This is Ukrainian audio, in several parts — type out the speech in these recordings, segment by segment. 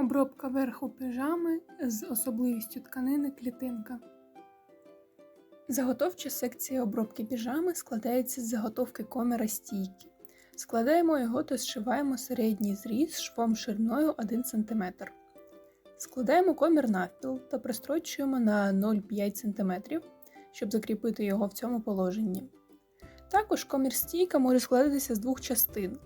Обробка верху піжами з особливістю тканини клітинка. Заготовча секція обробки піжами складається з заготовки коміра стійки. Складаємо його та зшиваємо середній зріз швом шириною 1 см. Складаємо комір навпіл та пристрочуємо на 0,5 см, щоб закріпити його в цьому положенні. Також комір стійка може складатися з двох частин.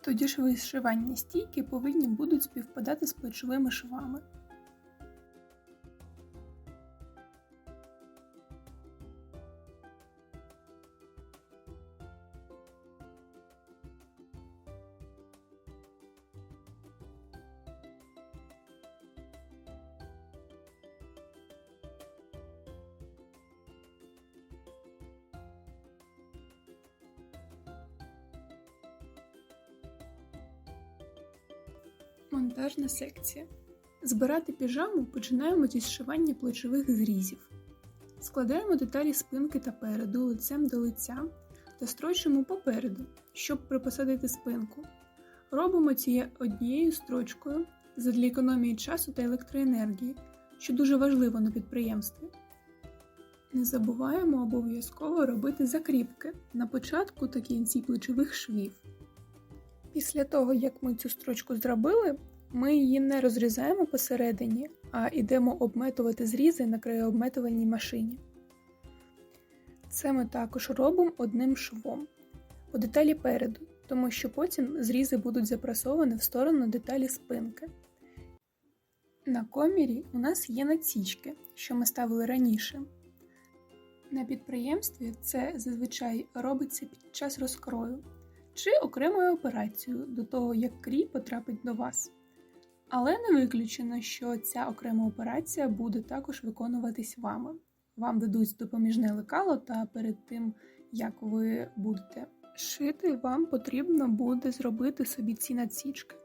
Тоді ж зшивання стійки повинні будуть співпадати з плечовими швами. Монтажна секція. Збирати піжаму починаємо зі зшивання плечових зрізів. Складаємо деталі спинки та переду лицем до лиця та строчимо попереду, щоб припосадити спинку. Робимо це однією строчкою задля економії часу та електроенергії, що дуже важливо на підприємстві. Не забуваємо обов'язково робити закріпки на початку та кінці плечових швів. Після того, як ми цю строчку зробили, ми її не розрізаємо посередині, а йдемо обметувати зрізи на краєобметувальній машині. Це ми також робимо одним швом по деталі переду, тому що потім зрізи будуть запресовані в сторону деталі спинки. На комірі у нас є націчки, що ми ставили раніше. На підприємстві це зазвичай робиться під час розкрою чи окремою операцією до того, як крій потрапить до вас. Але не виключено, що ця окрема операція буде також виконуватись вами. Вам дадуть допоміжне лекало, та перед тим, як ви будете шити, вам потрібно буде зробити собі ці надсічки.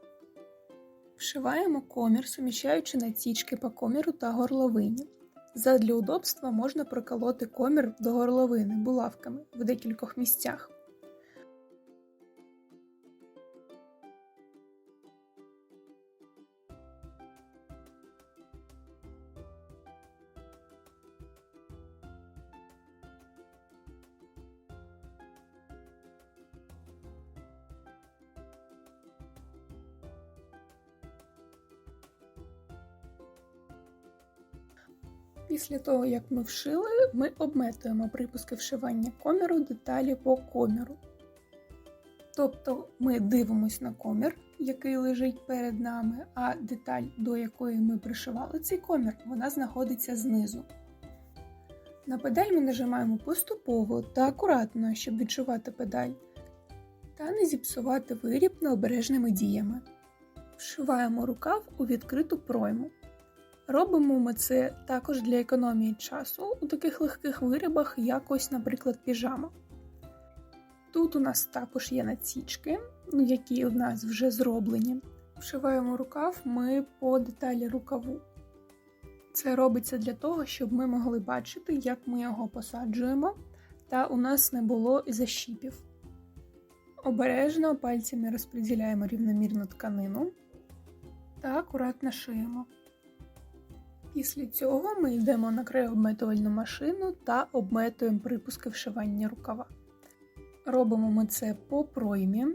Вшиваємо комір, суміщаючи надсічки по коміру та горловині. Задля удобства можна проколоти комір до горловини булавками в декількох місцях. Після того, як ми вшили, ми обметуємо припуски вшивання коміру деталі по коміру. Тобто ми дивимося на комір, який лежить перед нами, а деталь, до якої ми пришивали цей комір, вона знаходиться знизу. На педаль ми нажимаємо поступово та акуратно, щоб відчувати педаль, та не зіпсувати виріб необережними діями. Вшиваємо рукав у відкриту пройму. Робимо ми це також для економії часу у таких легких виробах, як ось, наприклад, піжама. Тут у нас також є націчки, ну, які у нас вже зроблені. Вшиваємо рукав ми по деталі рукаву. Це робиться для того, щоб ми могли бачити, як ми його посаджуємо, та у нас не було защіпів. Обережно пальцями розподіляємо рівномірну тканину та акуратно шиємо. Після цього ми йдемо на краєобметувальну машину та обметуємо припуски вшивання рукава. Робимо ми це по проймі.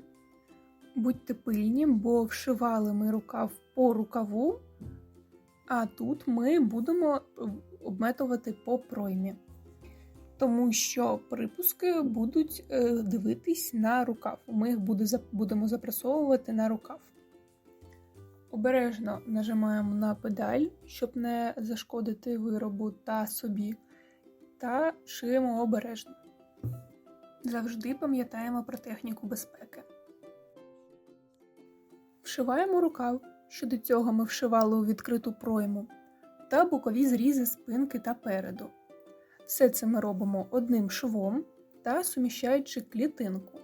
Будьте пильні, бо вшивали ми рукав по рукаву, а тут ми будемо обметувати по проймі. Тому що припуски будуть е, дивитись на рукав. Ми їх будемо запресовувати на рукав. Обережно нажимаємо на педаль, щоб не зашкодити виробу та собі, та шиємо обережно. Завжди пам'ятаємо про техніку безпеки. Вшиваємо рукав, що до цього ми вшивали у відкриту пройму, та бокові зрізи спинки та переду. Все це ми робимо одним швом та суміщаючи клітинку.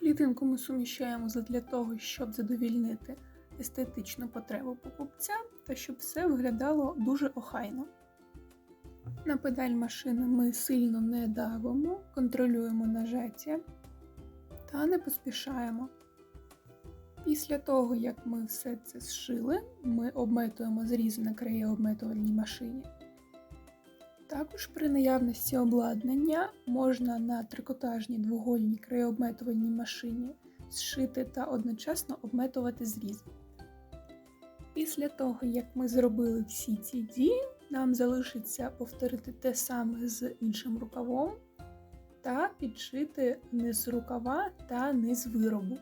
Клітинку ми суміщаємо для того, щоб задовільнити естетичну потребу покупця та щоб все виглядало дуже охайно. На педаль машини ми сильно не давимо, контролюємо нажаття та не поспішаємо. Після того, як ми все це зшили, ми обметуємо зрізи на краєобметувальній машині. Також при наявності обладнання можна на трикотажній двогольній краєобметувальній машині зшити та одночасно обметувати зрізи. Після того, як ми зробили всі ці дії, нам залишиться повторити те саме з іншим рукавом та підшити низ рукава та низ виробу.